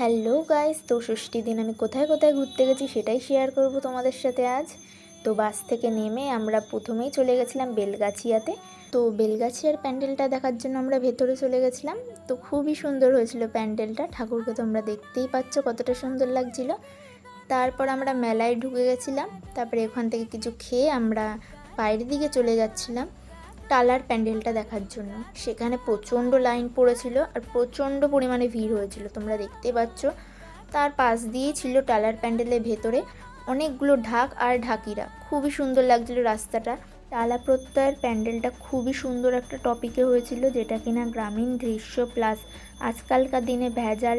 Hello guys, তো ষষ্ঠী দিন আমি কোথায় কোথায় ঘুরতে গেছি সেটাই শেয়ার করব তোমাদের সাথে আজ। তো বাস থেকে নেমে আমরা প্রথমেই চলে গেছিলাম বেলগাছিয়াতে। তো বেলগাছিয়ার প্যান্ডেলটা দেখার জন্য আমরা ভেতরে চলে গেছিলাম। তো খুবই সুন্দর হয়েছিল প্যান্ডেলটা, ঠাকুরকে তোমরা দেখতেই পাচ্ছ কতটা সুন্দর লাগছিল। তারপর আমরা মেলায় ঢুকে গেছিলাম, তারপরে ওখান থেকে কিছু খেয়ে আমরা বাইরের দিকে চলে যাচ্ছিলাম। টালার প্যান্ডেলটা দেখার জন্য। সেখানে প্রচণ্ড লাইন পড়েছিল আর প্রচণ্ড পরিমাণে ভিড় হয়েছিল, তোমরা দেখতে পাচ্ছ। তার পাশ দিয়েই ছিল টালার প্যান্ডেলের ভেতরে অনেকগুলো ঢাক আর ঢাকিরা। খুবই সুন্দর লাগছিল রাস্তাটা। টালা প্রত্যয়ের প্যান্ডেলটা খুবই সুন্দর একটা টপিকে হয়েছিল, যেটা কিনা গ্রামীণ দৃশ্য প্লাস আজকালকার দিনে ভেজাল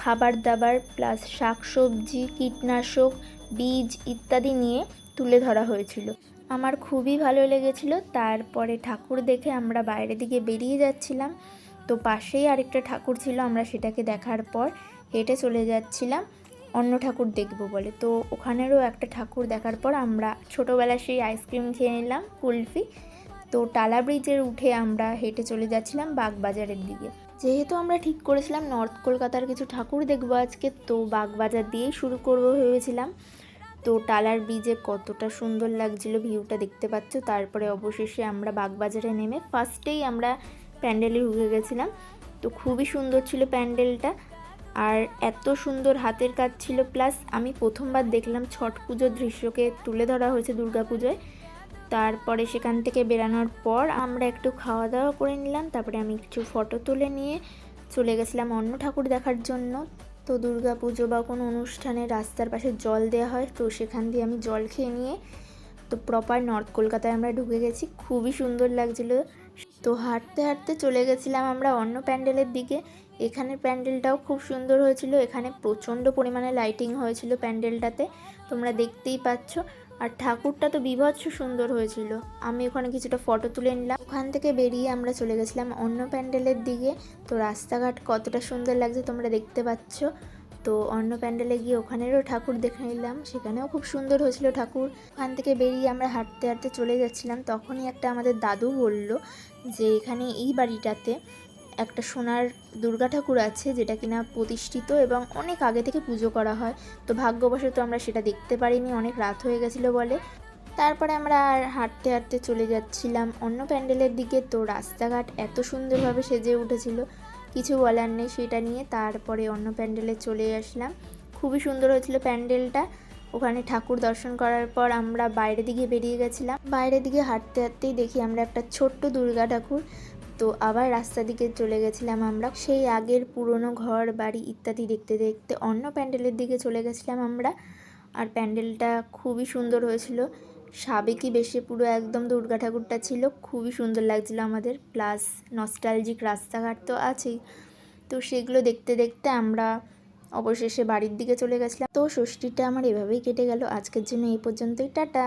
খাবার দাবার প্লাস শাকসবজি, কীটনাশক, বীজ ইত্যাদি নিয়ে তুলে ধরা হয়েছিল। আমার খুবই ভালো লেগেছিল। তারপরে ঠাকুর দেখে আমরা বাইরের দিকে বেরিয়ে যাচ্ছিলাম। তো পাশেই আরেকটা ঠাকুর ছিল, আমরা সেটাকে দেখার পর হেঁটে চলে যাচ্ছিলাম। অন্য ঠাকুর দেখব বলে। তো ওখানেরও একটা ঠাকুর দেখার পর আমরা ছোটোবেলায় সেই আইসক্রিম খেয়ে নিলাম, কুলফি। তো টালা ব্রিজের উঠে আমরা হেঁটে চলে যাচ্ছিলাম বাগবাজারের দিকে। যেহেতু আমরা ঠিক করেছিলাম নর্থ কলকাতার কিছু ঠাকুর দেখব আজকে, তো বাগবাজার দিয়েই শুরু করব ভেবেছিলাম। তো টালার ব্রিজে কতটা সুন্দর লাগছিল ভিউটা দেখতে পাচ্ছ? তারপরে অবশেষে আমরা বাগবাজারে নেমে ফার্স্টেই আমরা প্যান্ডেলে ঢুকে গেছিলাম। তো খুবই সুন্দর ছিল প্যান্ডেলটা আর এত সুন্দর হাতের কাজ ছিল। প্লাস আমি প্রথমবার দেখলাম ছট পুজোর দৃশ্যকে তুলে ধরা হয়েছে পুজোয় তারপরে সেখান থেকে বেরানোর পর আমরা একটু খাওয়া দাওয়া করে নিলাম। তারপরে আমি কিছু ফটো তুলে নিয়ে চলে গেছিলাম অন্য ঠাকুর দেখার জন্য। তো দুর্গা পুজো বা কোনো অনুষ্ঠানে রাস্তার পাশে জল দেওয়া হয়, তো সেখান দিয়ে আমি জল খেয়ে নিয়ে তো প্রপার নর্থ কলকাতায় আমরা ঢুকে গেছি। খুবই সুন্দর লাগছিল। তো হাঁটতে হাঁটতে চলে গেছিলাম আমরা অন্য প্যান্ডেলের দিকে। এখানে প্যান্ডেলটাও খুব সুন্দর হয়েছিল। এখানে প্রচণ্ড পরিমাণে লাইটিং হয়েছিল প্যান্ডেলটাতে। তোমরা দেখতেই পাচ্ছ। আর ঠাকুরটা তো বিভৎস সুন্দর হয়েছিল। আমি ওখানে কিছুটা ফটো তুলে নিলাম। ওখান থেকে বেরিয়ে আমরা চলে গেছিলাম অন্য প্যান্ডেলের দিকে। তো রাস্তাঘাট কতটা সুন্দর লাগছে তোমরা দেখতে পাচ্ছ। তো অন্য প্যান্ডেলে গিয়ে ওখানেরও ঠাকুর দেখে নিলাম। সেখানেও খুব সুন্দর হয়েছিল ঠাকুর। ওখান থেকে বেরিয়ে আমরা হাঁটতে হাঁটতে চলে যাচ্ছিলাম। তখনই একটা আমাদের দাদু বলল যে, এখানে এই বাড়িটাতে একটা সোনার দুর্গা ঠাকুর আছে যেটা কিনা প্রতিষ্ঠিত এবং অনেক আগে থেকে পুজো করা হয়। তো ভাগ্যবশত আমরা সেটা দেখতে পারিনি, অনেক রাত হয়ে গেছিল বলে। তারপরে আমরা আর হাঁটতে হাঁটতে চলে যাচ্ছিলাম অন্য প্যান্ডেলের দিকে। তো রাস্তাঘাট এত সুন্দরভাবে সেজে উঠেছিল, কিছু বলার নেই সেটা নিয়ে। তারপরে অন্য প্যান্ডেলে চলে আসলাম। খুবই সুন্দর হয়েছিল প্যান্ডেলটা। ওখানে ঠাকুর দর্শন করার পর আমরা বাইরের দিকে বেরিয়ে গেছিলাম। বাইরের দিকে হাঁটতে হাঁটতেই দেখি আমরা একটা ছোট্ট দুর্গা ঠাকুর। তো আবার রাস্তা দিকে চলে গেছিলাম আমরা। সেই আগের পুরনো ঘর, বাড়ি ইত্যাদি দেখতে দেখতে অন্য প্যান্ডেলের দিকে চলে গেছিলাম আমরা। আর প্যান্ডেলটা খুবই সুন্দর হয়েছিল। সাবেকি বেশে পুরো একদম দুর্গা ঠাকুরটা ছিল। খুবই সুন্দর লাগছিল আমাদের। প্লাস নস্টালজিক রাস্তাঘাট তো আছেই। তো সেগুলো দেখতে দেখতে আমরা অবশেষে বাড়ির দিকে চলে গেছিলাম। তো ষষ্ঠীটা আমার এভাবেই কেটে গেল। আজকের জন্য এই পর্যন্তই। টাটা!